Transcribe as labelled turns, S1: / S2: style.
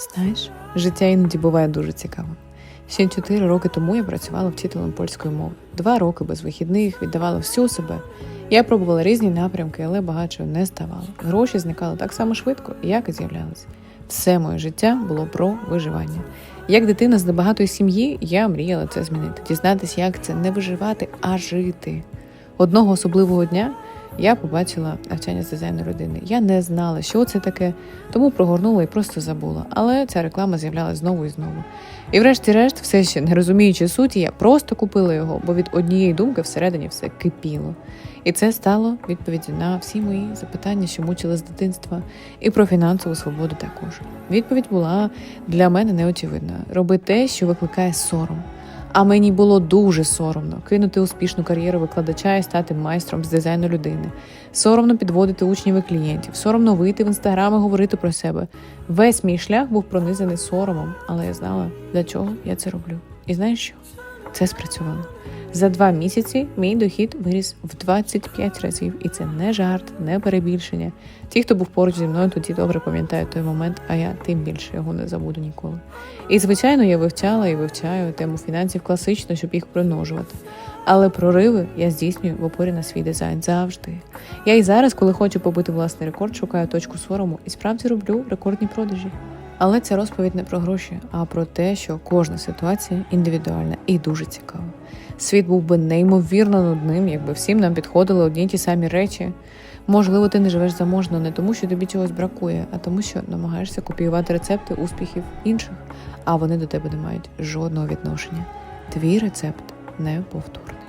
S1: Знаєш, життя іноді буває дуже цікавим. Ще чотири роки тому я працювала вчителем польської мови. Два роки без вихідних віддавала всю себе. Я пробувала різні напрямки, але багатшою не ставала. Гроші зникали так само швидко, як і з'являлися. Все моє життя було про виживання. Як дитина з небагатої сім'ї, я мріяла це змінити, дізнатися, як це не виживати, а жити. Одного особливого дня я побачила навчання з дизайну родини. Я не знала, що це таке, тому прогорнула і просто забула. Але ця реклама з'являлася знову і знову. І врешті-решт, все ще не розуміючи суті, я просто купила його, бо від однієї думки всередині все кипіло. І це стало відповіддю на всі мої запитання, що мучили з дитинства, і про фінансову свободу також. Відповідь була для мене неочевидна: роби те, що викликає сором. А мені було дуже соромно кинути успішну кар'єру викладача і стати майстром з дизайну людини. Соромно підводити учнів і клієнтів, соромно вийти в інстаграм і говорити про себе. Весь мій шлях був пронизаний соромом, але я знала, для чого я це роблю. І знаєш що? Це спрацювало. За два місяці мій дохід виріс в 25 разів, і це не жарт, не перебільшення. Ті, хто був поруч зі мною, тоді добре пам'ятають той момент, а я тим більше його не забуду ніколи. І звичайно, я вивчала і вивчаю тему фінансів класично, щоб їх примножувати. Але прориви я здійснюю в опорі на свій дизайн завжди. Я і зараз, коли хочу побити власний рекорд, шукаю точку сорому і справді роблю рекордні продажі. Але ця розповідь не про гроші, а про те, що кожна ситуація індивідуальна і дуже цікава. Світ був би неймовірно нудним, якби всім нам підходили одні й ті самі речі. Можливо, ти не живеш заможно не тому, що тобі чогось бракує, а тому, що намагаєшся копіювати рецепти успіхів інших, а вони до тебе не мають жодного відношення. Твій рецепт неповторний.